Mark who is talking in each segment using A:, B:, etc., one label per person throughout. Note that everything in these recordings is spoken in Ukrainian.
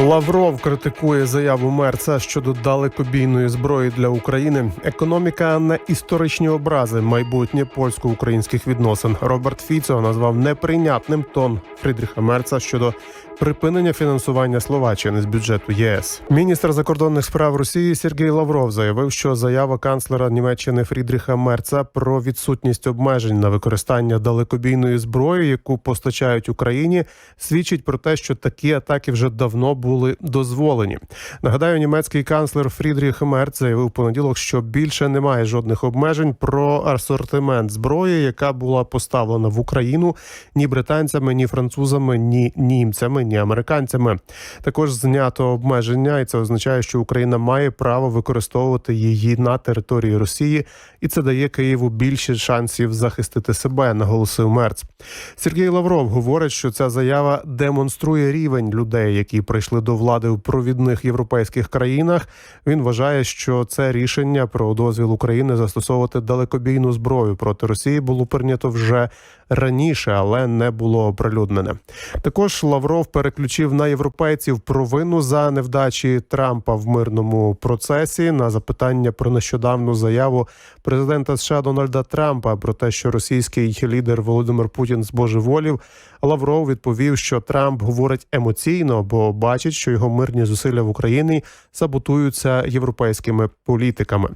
A: Лавров критикує заяву Мерца щодо далекобійної зброї для України. Економіка на історичні образи майбутнє польсько-українських відносин. Роберт Фіцо назвав неприйнятним тон Фрідріха Мерца щодо припинення фінансування Словаччини з бюджету ЄС. Міністр закордонних справ Росії Сергій Лавров заявив, що заява канцлера Німеччини Фрідріха Мерца про відсутність обмежень на використання далекобійної зброї, яку постачають Україні, свідчить про те, що такі атаки вже давно були дозволені. Нагадаю, німецький канцлер Фрідріх Мерц заявив понеділок, що більше немає жодних обмежень про асортимент зброї, яка була поставлена в Україну ні британцями, ні французами, ні німцями, ні американцями. Також знято обмеження, і це означає, що Україна має право використовувати її на території Росії, і це дає Києву більше шансів захистити себе, наголосив Мерц. Сергій Лавров говорить, що ця заява демонструє рівень людей, які прийшли до влади в провідних європейських країнах. Він вважає, що це рішення про дозвіл України застосовувати далекобійну зброю проти Росії було прийнято вже раніше, але не було оприлюднене. Також Лавров переключив на європейців провину за невдачі Трампа в мирному процесі на запитання про нещодавну заяву президента США Дональда Трампа про те, що російський лідер Володимир Путін збожеволів. Лавров відповів, що Трамп говорить емоційно, бо бачить, що його мирні зусилля в Україні саботуються європейськими політиками.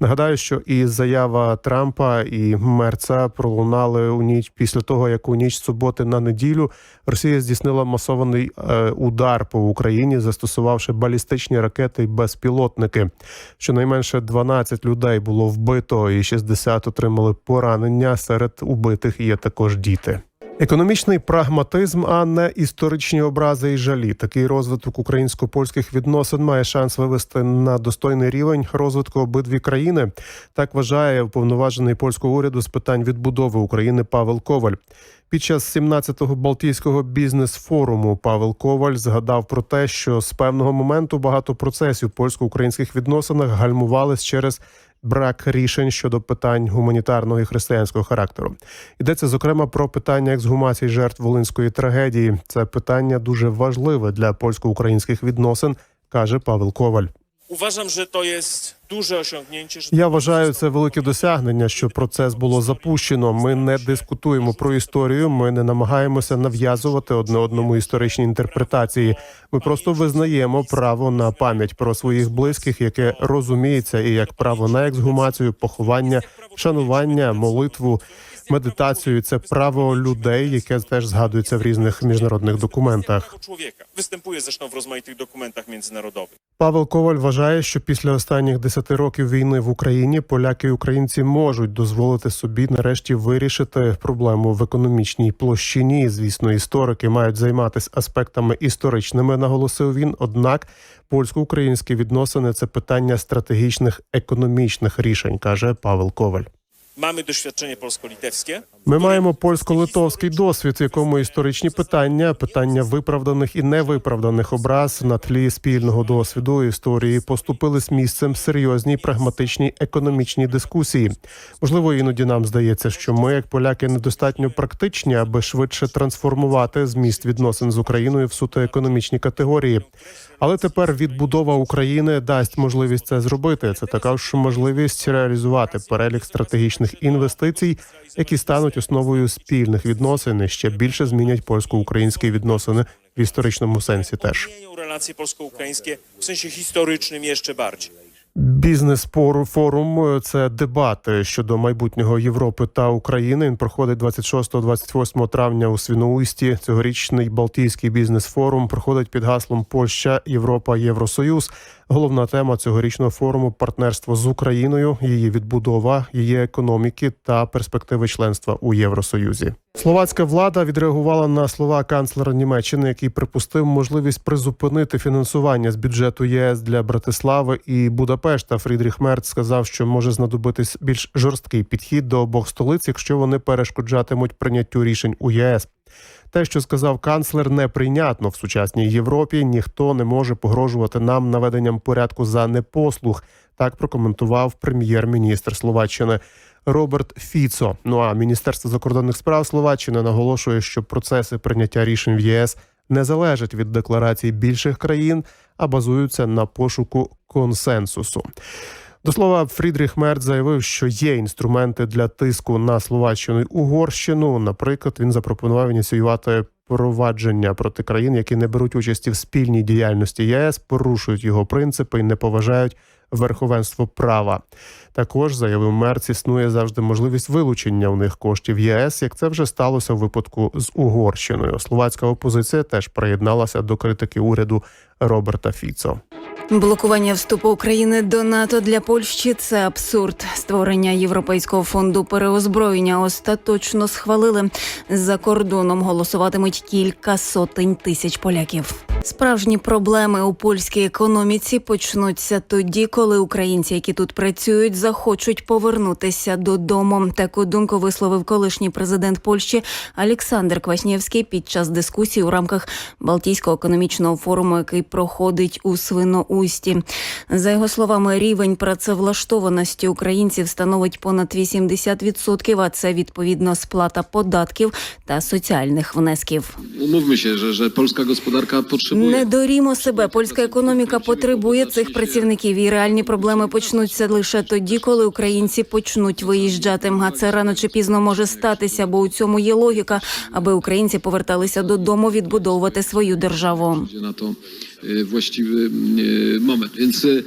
A: Нагадаю, що і заява Трампа і Мерца пролунали у ніч після того, як у ніч суботи на неділю Росія здійснила масований е, удар по Україні, застосувавши балістичні ракети і безпілотники. Щонайменше 12 людей було вбито, і 60 отримали поранення. Серед убитих є також діти. Економічний прагматизм, а не історичні образи і жалі. Такий розвиток українсько-польських відносин має шанс вивести на достойний рівень розвитку обидві країни. Так вважає уповноважений польського уряду з питань відбудови України Павел Коваль. Під час 17-го Балтійського бізнес-форуму Павел Коваль згадав про те, що з певного моменту багато процесів польсько-українських відносинах гальмувались через брак рішень щодо питань гуманітарного і християнського характеру. Йдеться зокрема про питання ексгумації жертв волинської трагедії. Це питання дуже важливе для польсько-українських відносин, каже Павел Коваль.
B: Uważam, że to jest duże osiągnięcie.
A: Я вважаю це велике досягнення, що процес було запущено. Ми не дискутуємо про історію. Ми не намагаємося нав'язувати одне одному історичні інтерпретації. Ми просто визнаємо право на пам'ять про своїх близьких, яке розуміється, і як право на ексгумацію, поховання, шанування, молитву, медитацію. Це право людей, яке теж згадується в різних міжнародних документах.
B: człowieka. Występuje zresztą w rozmaitych dokumentach międzynarodowych.
A: Павел Коваль вважає, що після останніх десяти років війни в Україні поляки і українці можуть дозволити собі нарешті вирішити проблему в економічній площині. Звісно, історики мають займатися аспектами історичними, наголосив він. Однак польсько-українські відносини це питання стратегічних економічних рішень, каже Павел Коваль.
B: Mamy doświadczenie polsko-litewskie.
A: Ми маємо польсько-литовський досвід, в якому історичні питання, питання виправданих і невиправданих образ на тлі спільного досвіду історії поступили з місцем серйозній прагматичній економічній дискусії. Можливо, іноді нам здається, що ми, як поляки, недостатньо практичні, аби швидше трансформувати зміст відносин з Україною в суто економічні категорії. Але тепер відбудова України дасть можливість це зробити. Це також можливість реалізувати перелік стратегічних інвестицій, які стануть основою спільних відносин ще більше змінять польсько-українські відносини в історичному сенсі. Теж
B: relacje polsko-ukraińskie сенсі історичним jeszcze bardziej.
A: Бізнес форум – це дебати щодо майбутнього Європи та України. Він проходить 26-28 травня у Свіноусті. Цьогорічний Балтійський бізнес-форум проходить під гаслом Польща, Європа, Євросоюз. Головна тема цьогорічного форуму партнерство з Україною, її відбудова, її економіки та перспективи членства у Євросоюзі. Словацька влада відреагувала на слова канцлера Німеччини, який припустив можливість призупинити фінансування з бюджету ЄС для Братислави і Будапешта. Фрідріх Мерц сказав, що може знадобитись більш жорсткий підхід до обох столиць, якщо вони перешкоджатимуть прийняттю рішень у єС. Те, що сказав канцлер, неприйнятно в сучасній Європі. Ніхто не може погрожувати нам наведенням порядку за непослух. Так прокоментував прем'єр-міністр Словаччини Роберт Фіцо. Ну а міністерство закордонних справ Словаччини наголошує, що процеси прийняття рішень в ЄС не залежать від декларацій більших країн, а базуються на пошуку консенсусу. До слова, Фрідріх Мерц заявив, що є інструменти для тиску на Словаччину й Угорщину. Наприклад, він запропонував ініціювати провадження проти країн, які не беруть участі в спільній діяльності ЄС, порушують його принципи і не поважають верховенство права. Також заявив Мерц, існує завжди можливість вилучення у них коштів ЄС, як це вже сталося в випадку з Угорщиною. Словацька опозиція теж приєдналася до критики уряду Роберта Фіцо.
C: Блокування вступу України до НАТО для Польщі це абсурд. Створення Європейського фонду переозброєння остаточно схвалили. За кордоном голосуватимуть кілька сотень тисяч поляків. Справжні проблеми у польській економіці почнуться тоді, коли українці, які тут працюють, захочуть повернутися додому. Таку думку висловив колишній президент Польщі Олександр Кваснєвський під час дискусії у рамках Балтійського економічного форуму, який проходить у Свиноусті. За його словами, рівень працевлаштованості українців становить понад 80%, а це відповідно сплата податків та соціальних внесків.
D: Że, że polska gospodarka potrzebuje.
C: Не дорімо себе. Польська економіка потребує цих працівників, і реальні проблеми почнуться лише тоді, коли українці почнуть виїжджати. А це рано чи пізно може статися, бо у цьому є логіка, аби українці поверталися додому відбудовувати свою державу.
D: Właściwy e, moment. Więc e,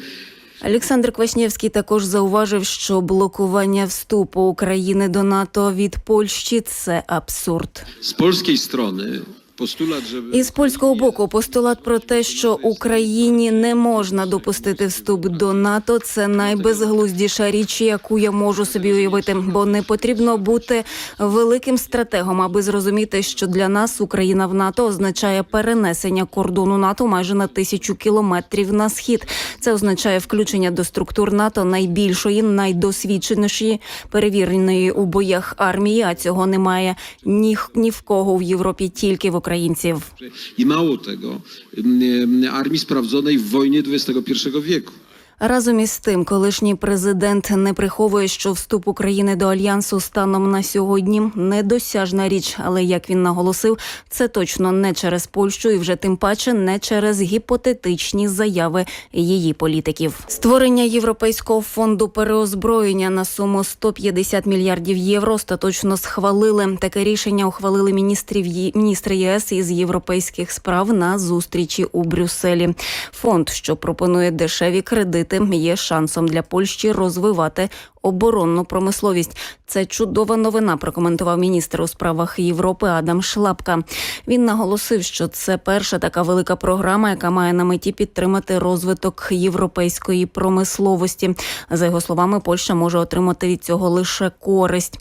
C: Олександр Квашнєвський також зауважив, що блокування вступу України до НАТО від Польщі це абсурд.
D: z polskiej strony postulat, żeby.
C: І з польського боку постулат про те, що Україні не можна допустити вступ до НАТО, це найбезглуздіша річ, яку я можу собі уявити, бо не потрібно бути великим стратегом, аби зрозуміти, що для нас Україна в НАТО означає перенесення кордону НАТО майже на тисячу кілометрів на схід. Це означає включення до структур НАТО найбільшої, найдосвідченішої, перевіреної у боях армії. А цього немає ні, ні в кого в Європі, тільки в Ukraińców.
D: I mało tego, mm, armii sprawdzonej w wojnie XXI wieku.
C: Разом із тим, колишній президент не приховує, що вступ України до альянсу станом на сьогодні недосяжна річ. Але як він наголосив, це точно не через Польщу і вже тим паче не через гіпотетичні заяви її політиків. Створення європейського фонду переозброєння на суму 150 мільярдів євро остаточно схвалили. Таке рішення ухвалили міністрів міністри ЄС із європейських справ на зустрічі у Брюсселі. Фонд, що пропонує дешеві кредити, є шансом для Польщі розвивати оборонну промисловість. Це чудова новина. Прокоментував міністр у справах Європи Адам Шлапка. Він наголосив, що це перша така велика програма, яка має на меті підтримати розвиток європейської промисловості. За його словами, Польща може отримати від цього лише користь.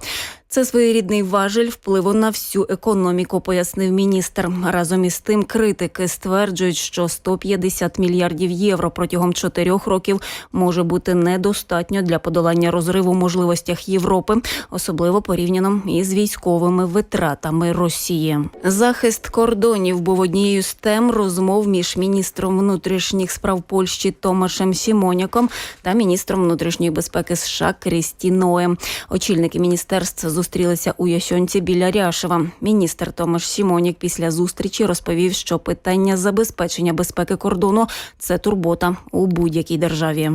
C: Це своєрідний важель впливу на всю економіку, пояснив міністр. Разом із тим, критики стверджують, що 150 мільярдів євро протягом чотирьох років може бути недостатньо для подолання розриву в можливостях Європи, особливо порівняно із військовими витратами Росії. Захист кордонів був однією з тем розмов між міністром внутрішніх справ Польщі Томашем Сімоняком та міністром внутрішньої безпеки США Крістіноєм. Очільники міністерств зустрілися у Ясьонці біля Ряшева. Міністр Томаш Сімонік після зустрічі розповів, що питання забезпечення безпеки кордону це турбота у будь-якій державі.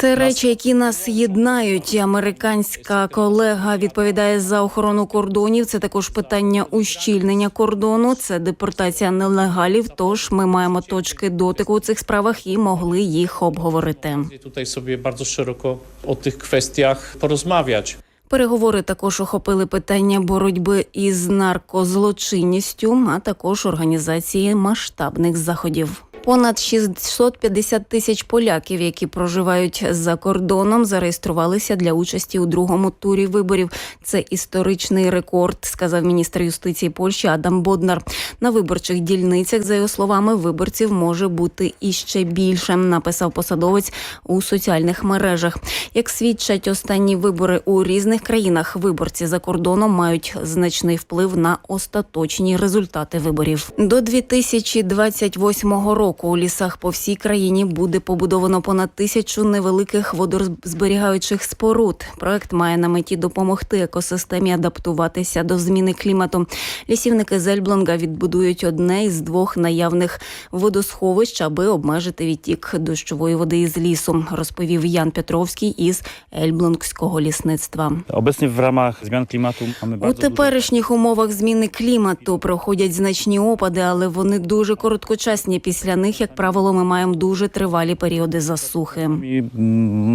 C: Це речі, які нас єднають. Американська колега відповідає за охорону кордонів. Це також питання ущільнення кордону, це депортація нелегалів. Тож ми маємо точки дотику у цих справах і могли їх обговорити.
E: tutaj sobie bardzo szeroko o tych kwestiach porozmawiać.
C: Переговори також охопили питання боротьби із наркозлочинністю, а також організації масштабних заходів. Понад 650 тисяч поляків, які проживають за кордоном, зареєструвалися для участі у другому турі виборів. Це історичний рекорд, сказав міністр юстиції Польщі Адам Боднар. На виборчих дільницях, за його словами, виборців може бути іще більше. Написав посадовець у соціальних мережах. Як свідчать останні вибори у різних країнах, виборці за кордоном мають значний вплив на остаточні результати виборів. До 2028 року року у лісах по всій країні буде побудовано понад тисячу невеликих водозберігаючих споруд. Проект має на меті допомогти екосистемі адаптуватися до зміни клімату. Лісівники з Ельблонга відбудують одне із двох наявних водосховищ, аби обмежити відтік дощової води із лісу, розповів Ян Петровський із Ельблонгського лісництва.
F: W ramach zmian klimatu mamy
C: У теперішніх умовах зміни клімату проходять значні опади, але вони дуже короткочасні. Після них, як правило, ми маємо дуже тривалі періоди засухи.
F: mm,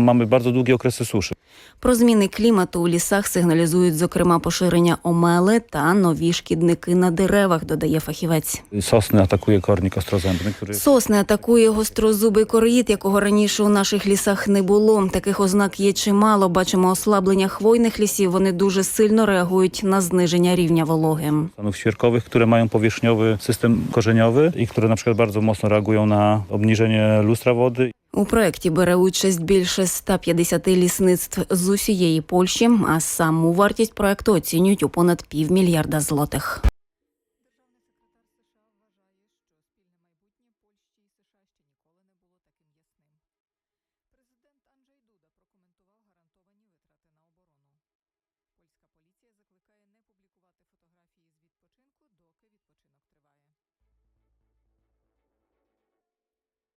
F: mamy bardzo długie okresy suszy.
C: Про зміни клімату у лісах сигналізують зокрема поширення омели та нові шкідники на деревах, додає фахівець.
F: Atakuje kornik ostrozębny, który
C: Сосни атакує гострозубий короїд, якого раніше у наших лісах не було. Таких ознак є чимало. Бачимо ослаблення хвойних лісів. Вони дуже сильно реагують на зниження рівня вологи.
F: świerkowych, które mają powierzchniowy system korzeniowy i które na przykład bardzo mocno reagują na obniżenie lustra wody.
C: У проєкті бере участь більше 150 лісництв з усієї Польщі, а саму вартість проекту оцінюють у понад півмільярда злотих.